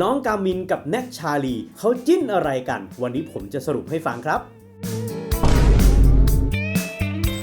น้องกามินกับแน็กชาลีเขาจิ้นอะไรกัน วันนี้ผมจะสรุปให้ฟังครับ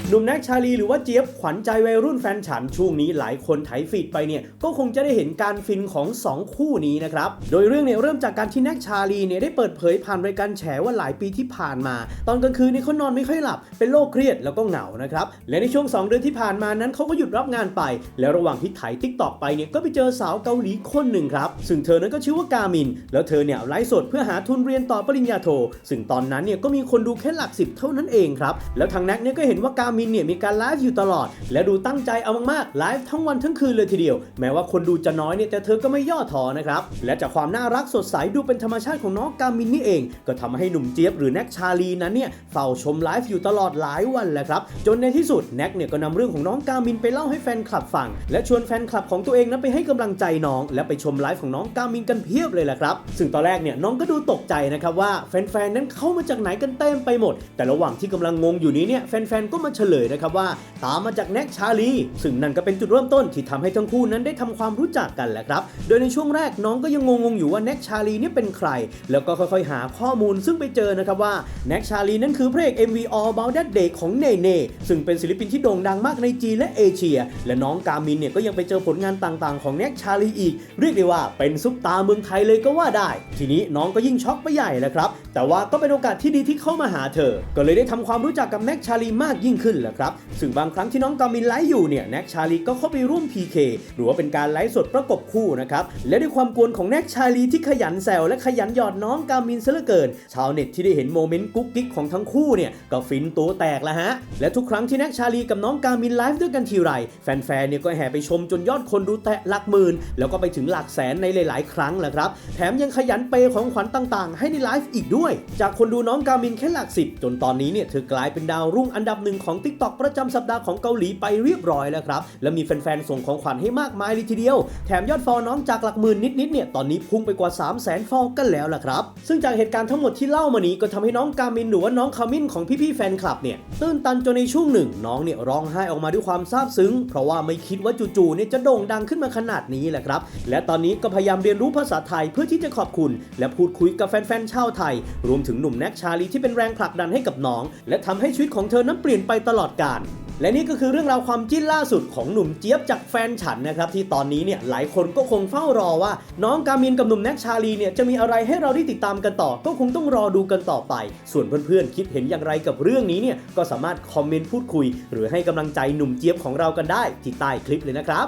หนุ่มแน็กชาลีหรือว่าเจี๊ยบขวัญใจวัยรุ่นแฟนฉันช่วงนี้หลายคนไถฟีดไปเนี่ยก็คงจะได้เห็นการฟินของ 2 คู่นี้นะครับ โดยเรื่องเนี่ยเริ่มจากการที่แน็กชาลีเนี่ยได้เปิดเผยผ่านรายการแฉว่าหลายปีที่ผ่านมา ตอนกลางคืนเนี่เขานอนไม่ค่อยหลับ เป็นโรคเครียดแล้วก็เหงานะครับ และในช่วง 2 เดือนที่ผ่านมานั้นเขาก็หยุดรับงานไป แล้วระหว่างที่ไถทิกตอกไปเนี่ยก็ไปเจอสาวเกาหลีคนหนึ่งครับซึ่งเธอนั้นก็ชื่อว่ากามิน แล้วเธอเนี่ยไลฟ์สดเพื่อหาทุนเรียนต่อปริญญาโท ซึ่งตอนนั้นเนี่ยก็มีคนดูแค่หลักสิบเท่านั้นเองครับแล้วทางแน็กเนี่ยก็เห็นว่ากามินเนี่ยมีการไลฟ์อยู่ตลอด และดูตั้งใจเอามากๆไลฟ์ทั้งวันทั้งคืนเลยทีเดียว แม้ว่าคนดูจะน้อยเนี่ยแต่เธอก็ไม่ย่อท้อนะครับและจากความน่ารักสดใสดูเป็นธรรมชาติของน้องกามินนี่เอง ก็ทำให้หนุ่มเจี๊ยบหรือแน็กชาลีนั้นเนี่ยเฝ้าชมไลฟ์อยู่ตลอดหลายวันแหละครับจนในที่สุดแน็กเนี่ยก็นำเรื่องของน้องกามินไปเล่าให้แฟนคลับฟังและชวนแฟนคลับของตัวเองนั้นไปให้กำลังใจน้อง และไปชมไลฟ์ของน้องกามินกันเพียบเลยแหละครับซึ่งตอนแรกเนี่ยน้องก็ดูตกใจนะครับว่าแฟนๆนั้นเข้ามาจากไหนกันเต็มไปหมด แต่ระหว่างที่กำลังงงอยู่นี้เนี่ยแฟนๆก็มาเฉลยนะครับว่า ตามมาจากแน็กชาลี ซึ่งนั่นก็เป็นจุดเริ่มต้นที่ทำให้ทั้งคู่นั้นได้ทำความรู้จักกันแหละครับ โดยในช่วงแรกน้องก็ยังงงๆอยู่ว่าแน็กชาลีเนี่ยเป็นใคร แล้วก็ค่อยๆ หาข้อมูลซึ่งไปเจอนะครับว่าแน็กชาลีนั้นคือพระเอก MV All About That Day ของเนเน่ซึ่งเป็นศิลปินที่โด่งดังมากในจีนและเอเชีย และน้องกามินเนี่ยก็ยังไปเจอผลงานต่างๆ ของแน็กชาลีอีก เรียกได้ว่าเป็นซุปตาเมืองไทยเลยก็ว่าได้ ทีนี้น้องก็ยิ่งช็อกไปใหญ่แหละครับ แต่ว่าก็เป็นโอกาสที่ดีที่เข้ามาหาเธอ ก็เลยได้ทำความรู้จักกับแน็กชาลีมากยิ่งขึ้นแหละครับ ซึ่งบางครั้งที่น้องกามินไลฟ์อยู่เนี่ยแน็กชาลีก็เข้าไปร่วม PK หรือว่าเป็นการไลฟ์สดประกบคู่นะครับและด้วยความกวนของแน็กชาลีที่ขยันแซวและขยันหยอดน้องกามินซะเหลือเกิน ชาวเน็ตที่ได้เห็นโมเมนต์กุ๊กกิ๊กของทั้งคู่เนี่ยก็ฟินตัวแตกแล้วฮะและทุกครั้งที่แน็กชาลีกับน้องกามินไลฟ์ด้วยกันทีไรแฟนๆเนี่ยก็แห่ไปชมจนยอดคนดูแตะหลักหมื่นแล้วก็ไปถึงหลักแสนในหลาย ๆ ครั้งแหละครับแถมยังขยันเปย์ของขวัญต่าง ๆ ให้ในไลฟ์อีกด้วย จากคนดูน้องกามินแค่หลักสิบจนตอนนี้เนี่ยเธอกลายเป็นดาวรุ่งอันดับหนึ่งของ TikTok ประจำสัปดาห์ของเกาหลีไปเรียบร้อยแล้วครับ และมีแฟนๆ ส่งของขวัญให้มากมายเลยทีเดียว แถมยอดฟอลน้องจากหลักหมื่นนิดๆเนี่ยตอนนี้พุ่งไปกว่า 3 0 0 0 0 0ฟอลกันแล้วล่ะครับ ซึ่งจากเหตุการณ์ทั้งหมดที่เล่ามานี้ก็ทำให้น้องกามินหรือว่าน้องคามินของพี่ๆแฟนคลับเนี่ยตื้นตันจนในช่วงหนึ่งน้องเนี่ยร้องไห้ออกมาด้วยความซาบซึ้ง เพราะว่าไม่คิดว่าจู่ๆเนี่ยจะโด่งดังขึ้นมาขนาดนี้แหละครับ และตอนนี้ก็พยายามเรียนรู้ภาษาไทยเพื่อที่จะขอบคุณ และพูดคุยกับแฟนๆชาวไทย รวมถึงหนุ่มแน็กชาลีที่เป็นแรงผลักดันให้กับน้อง และทำให้ชีวิตของเธอนั้นเปลี่ยนไปตลอดกาลและนี่ก็คือเรื่องราวความจิ้นล่าสุดของหนุ่มเจี๊ยบจากแฟนฉันนะครับที่ตอนนี้เนี่ยหลายคนก็คงเฝ้ารอว่า น้องกามินกับหนุ่มแน็กชาลีเนี่ยจะมีอะไรให้เราได้ติดตามกันต่อ ก็คงต้องรอดูกันต่อไป ส่วนเพื่อนๆคิดเห็นอย่างไรกับเรื่องนี้เนี่ยก็สามารถคอมเมนต์พูดคุย หรือให้กำลังใจหนุ่มเจี๊ยบของเรากันได้ที่ใต้คลิปเลยนะครับ